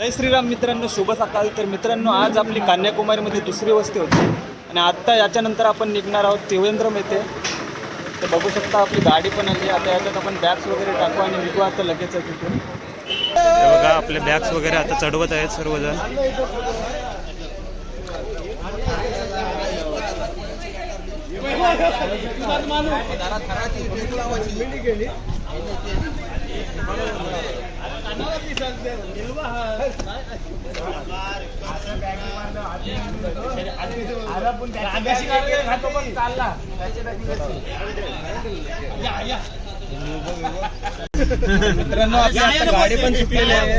जय श्रीराम मित्रांनो शुभ सकाळ. तर मित्रांनो आज आपली कन्याकुमारीमध्ये दुसरी वस्ती होती. आणि आत्ता याच्यानंतर आपण निघणार आहोत त्रिवेंद्रम येथे. तर बघू शकता आपली गाडी पण आली. आता याच्यात आपण बॅग्स वगैरे टाकू आणि निघू आता लगेच तिथून. बघा आपले बॅग्स वगैरे आता चढवत आहेत सर्वजण. मित्रांनो गाडी पण सुटलेली आहे.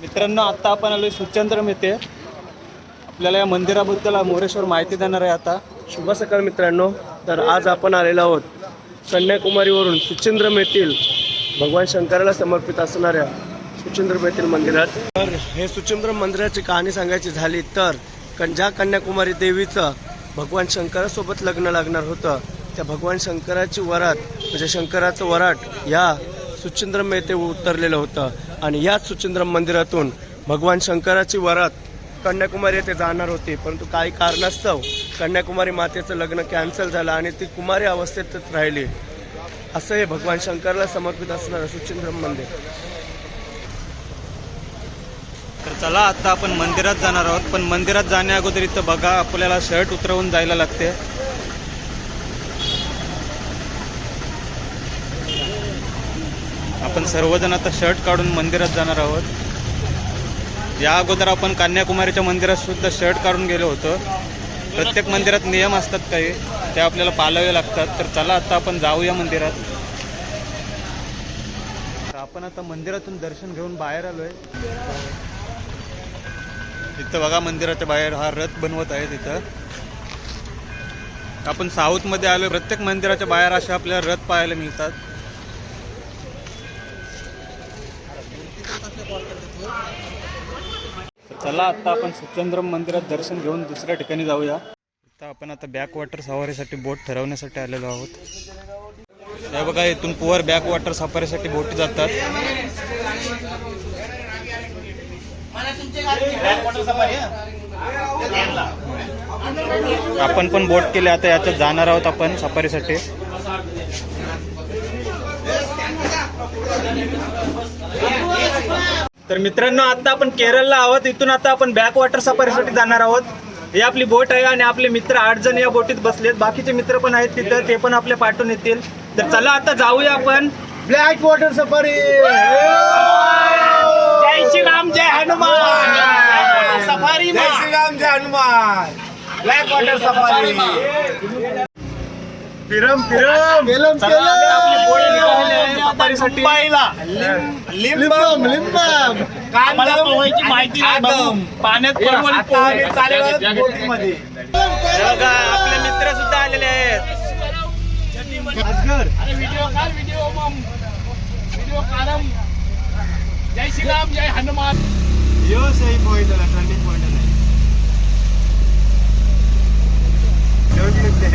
मित्रांनो आता आपण आलोय सुचंद्रम येथे. आपल्याला या मंदिराबद्दल मोरेश्वर माहिती देणार आहे आता. शुभ सकाळ मित्रांनो. तर आज आपण आलेलो आहोत कन्याकुमारीवरून सुचिंद्रम येथील भगवान शंकराला समर्पित असणाऱ्या सुचिंद्र बेतील मंदिरात. तर हे सुचिंद्र मंदिराची कहाणी सांगायची झाली तर कन ज्या कन्याकुमारी देवीचं भगवान शंकरासोबत लग्न लागणार होतं त्या भगवान शंकराची वरात म्हणजे शंकराचं वराट या सुचिंद्रम येथे उतरलेलं होतं. आणि याच सुचिंद्रम मंदिरातून भगवान शंकराची वरात कन्याकुमारी येथे जाणार होती. परंतु काही कारणास्तव कन्याकुमारी मातेचं लग्न कॅन्सल झालं आणि ती कुमारी अवस्थेतच राहिली. असं हे भगवान शंकरला समर्पित असणारं सुचिंद्रम मंदिर. तर चला आता आपण मंदिरात जाणार आहोत. पण मंदिरात जाण्या अगोदर इथं बघा आपल्याला शर्ट उतरवून जायला लागते. आपण सर्वजण आता शर्ट काढून मंदिरात जाणार आहोत. या अगोदर आपण कन्याकुमारीच्या मंदिरात सुद्धा शर्ट काढून गेलो होतो. प्रत्येक मंदिरात नियम असतात काही. ते आपल्याला पाळावे लागतात. तर चला आता आपण जाऊया मंदिरात. आपण आता मंदिरातून दर्शन घेऊन बाहेर आलोय. तिथं बघा मंदिराच्या बाहेर हा रथ बनवत आहे तिथं आपण साऊथमध्ये आलोय. प्रत्येक मंदिराच्या बाहेर असे आपल्याला रथ पाहायला मिळतात. चला आता आपण सुचंद्रम मंदिरात दर्शन घेऊन दुसऱ्या ठिकाणी जाऊया. आता आपण आता बॅक वॉटर सवारीसाठी बोट ठरवण्यासाठी आलेलो आहोत. हे बघा इथून पुवर बॅक वॉटर सफारीसाठी बोटी जातात. आपण पण बोट केले आता याच्यात जाणार आहोत आपण सफारीसाठी. तर मित्रांनो आता आपण केरळला आहोत. इथून आता आपण बॅक वॉटर सफारीसाठी जाणार आहोत. ही आपली बोट आहे आणि आपले मित्र आठ जण या बोटीत बसलेत. बाकीचे मित्र पण आहेत तिथं ते पण आपले पाठवून येतील. तर चला आता जाऊया आपण. Black water safari! Jai Shriram Jai Hanuman! Safari Jai Shriram Jai Hanuman! Black water safari! फिरम फिरम! आपली बोट निघालेली आहे. सफारीसाठी लिंबम लिंबम आम्हाला पोहायची माहिती नाही. पाण्यात बोटीमध्ये. आपले मित्र सुद्धा आलेले आहेत. अजगर व्हिडिओ काढ व्हिडिओ मग व्हिडिओ काढम. जय श्रीराम जय हनुमान. यो सही पॉइंट आला टर्निंग पॉइंट आला.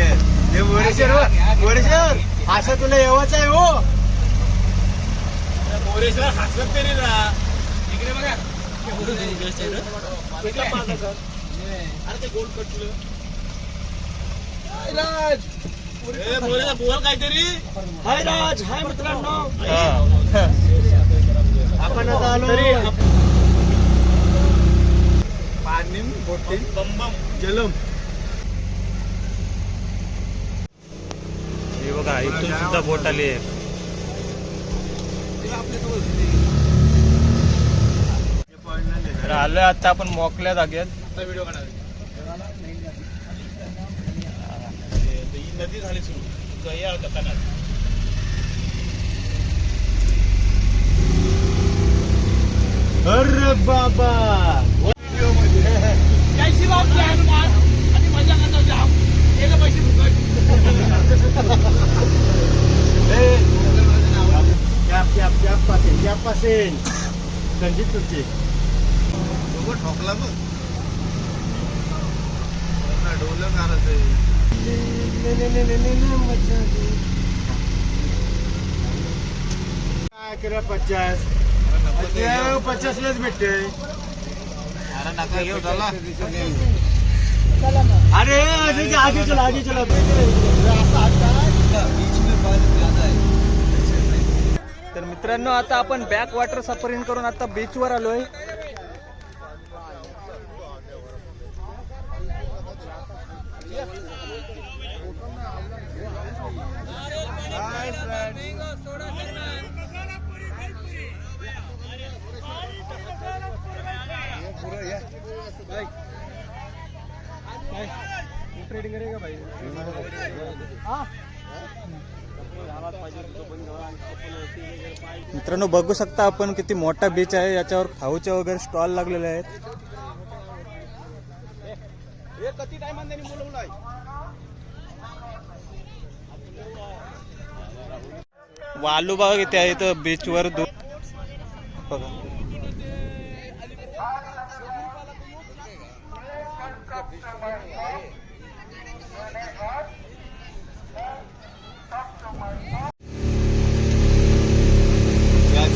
हे. मोरेश्वर हो. मोरेश्वर असं तुला येवाच आहे हो. मोरेश्वर हसत तरी ना इकडे बघा. अरे ते गोल कटलं राज मोरेचा बोल काहीतरी. हाय राज हाय मित्रांनो. हा. आपण आता आलो. पाणी बोटीन बम बम जलम. हे बघा इथून सुद्धा बोट आली आहे. आलोय आता आपण मोकल्या जागेत. आता व्हिडिओ ही नदी झाली सुरू गया होता कनाल अरे बाबा. जय श्रीराम जय हनुमान आणि मजा करतो जाम गेलं पैसे फुकट कॅप कॅप कॅप पासेन कॅप पासेन. संजीत तुमची. ठोकला मग डोलं मारत काय करा पचास? पचासलाच भेटते अरे आधी आधी चला. आधी चला तर मित्रांनो आता आपण बॅक वॉटर सफरिंग करून आता बीचवर आलोय. मित्रांनो बघू शकता आपण किती मोठा बीच आहे. याच्यावर खाऊचे वगैरे स्टॉल लागलेले आहेत. वालूबाग इथे किती आहे? इथं बीचवर वर बघा.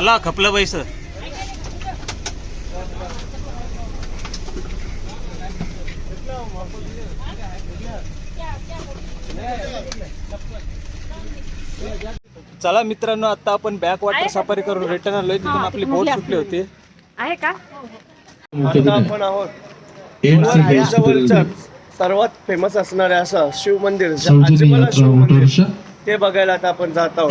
चला खपलं पैसे. चला मित्रांनो आता आपण बॅक वॉटर सफारी करून रिटर्न आलोय. तिथून आपली बोट सुटली होती. आहे का? आता आपण आहोत. बेस सर्वात फेमस असणारे असं शिव मंदिर शिव मंदिर ते बघायला आता आपण जात आहोत.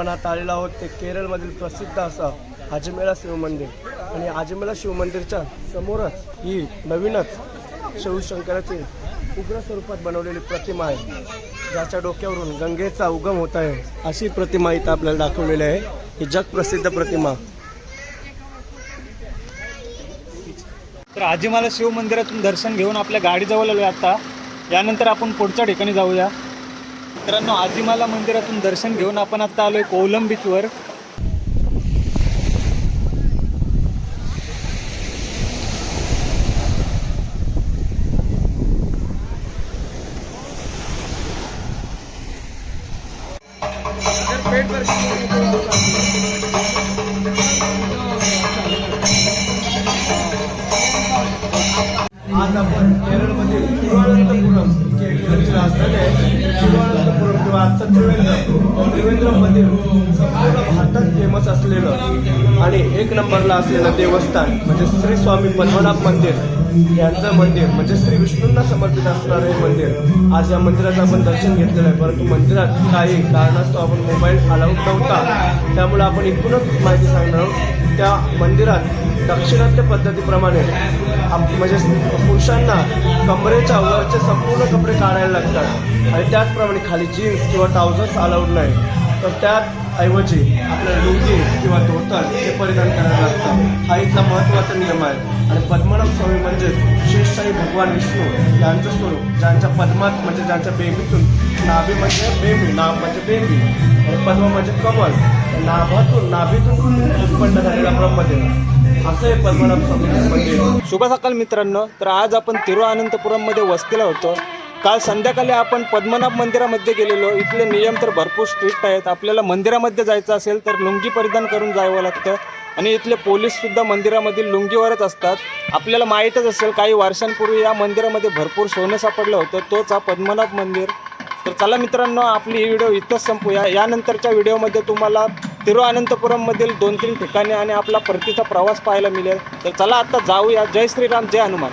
आपण आता आलेलो आहोत. ते केरळमधील प्रसिद्ध असं आजमेळा शिवमंदिर आणि आजमेळा शिवमंदिरच्या समोरच ही नवीनच शिवशंकराची उग्र स्वरूपात बनवलेली प्रतिमा आहे. ज्याच्या डोक्यावरून गंगेचा उगम होत आहे अशी प्रतिमा इथं आपल्याला दाखवलेली आहे. ही जगप्रसिद्ध प्रतिमा. तर आजीमाला शिव मंदिरातून दर्शन घेऊन आपल्या गाडीजवळ आलोय आता. यानंतर आपण पुढच्या ठिकाणी जाऊया. मित्रांनो आजीमाला मंदिरातून दर्शन घेऊन आपण आता आलोय कोलम बीचवर तिरुवनंतपुरम किंवा त्रिवेंद्रम त्रिवेंद्रममधील संपूर्ण भारतात फेमस असलेलं आणि एक नंबरला असलेलं देवस्थान म्हणजे श्री स्वामी पद्मनाभ मंदिर यांचं मंदिर म्हणजे श्री विष्णूंना समर्पित असणारं हे मंदिर आज या मंदिराचं आपण दर्शन घेतलेलं आहे. परंतु मंदिरात काही कारणास्तव आपण मोबाईल अलाउड नव्हता. त्यामुळे आपण इथूनच माहिती सांगणार आहोत. त्या मंदिरात दक्षिणात्य पद्धतीप्रमाणे म्हणजे पुरुषांना कमरेच्या वरचे संपूर्ण कपडे काढायला लागतात. आणि त्याचप्रमाणे खाली जीन्स किंवा ट्राउझर्स अलाउड नाही. तर त्यात ऐवजी आपल्याला लुंगी किंवा धोतर हे परिधान करायला लागतं. हा इथला महत्त्वाचा नियम आहे. आणि पद्मनाभ स्वामी म्हणजे शेषशाही भगवान विष्णू यांचं स्वरूप ज्यांच्या पद्मात म्हणजे ज्यांच्या बेबीतून नाभी म्हणजे बेबी नाभ म्हणजे बेबी आणि पद्म म्हणजे कमल. नाभातून नाभीतून उत्पन्न झालेला ब्रह्मदेव. असं हे पद्मनाभ स्वामी मंदिर शुभ सकाळ मित्रांनो. तर आज आपण तिरुअनंतपुरममध्ये वस्तीला होतो. काल संध्याकाळी आपण पद्मनाभ मंदिरामध्ये गेलेलो. इथले नियम तर भरपूर स्ट्रिक्ट आहेत. आपल्याला मंदिरामध्ये जायचं असेल तर लुंगी परिधान करून जावं लागतं. आणि इथले पोलीससुद्धा मंदिरामधील लुंगीवरच असतात. आपल्याला माहीतच असेल काही वर्षांपूर्वी या मंदिरामध्ये भरपूर सोनं सापडलं होतं. तोच हा पद्मनाभ मंदिर. तर चला मित्रांनो आपली ही व्हिडिओ इथंच संपूया. यानंतरच्या व्हिडिओमध्ये तुम्हाला तिरुअनंतपुरममधील दोन तीन ठिकाणे आणि आपला परतीचा प्रवास पाहायला मिळेल. तर चला आता जाऊया. जय श्रीराम जय हनुमान.